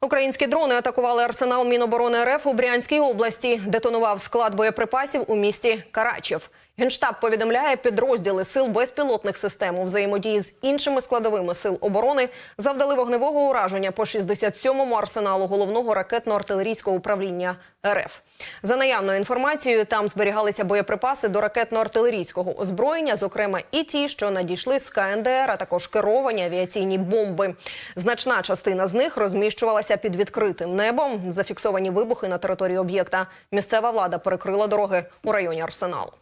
Українські дрони атакували арсенал Міноборони РФ у Брянській області. Детонував склад боєприпасів у місті Карачів. Генштаб повідомляє, підрозділи сил безпілотних систем у взаємодії з іншими складовими сил оборони завдали вогневого ураження по 67-му арсеналу головного ракетно-артилерійського управління РФ. За наявною інформацією, там зберігалися боєприпаси до ракетно-артилерійського озброєння, зокрема і ті, що надійшли з КНДР, а також керовані авіаційні бомби. Значна частина з них розміщувалася під відкритим небом. Зафіксовані вибухи на території об'єкта. Місцева влада перекрила дороги у районі арсеналу.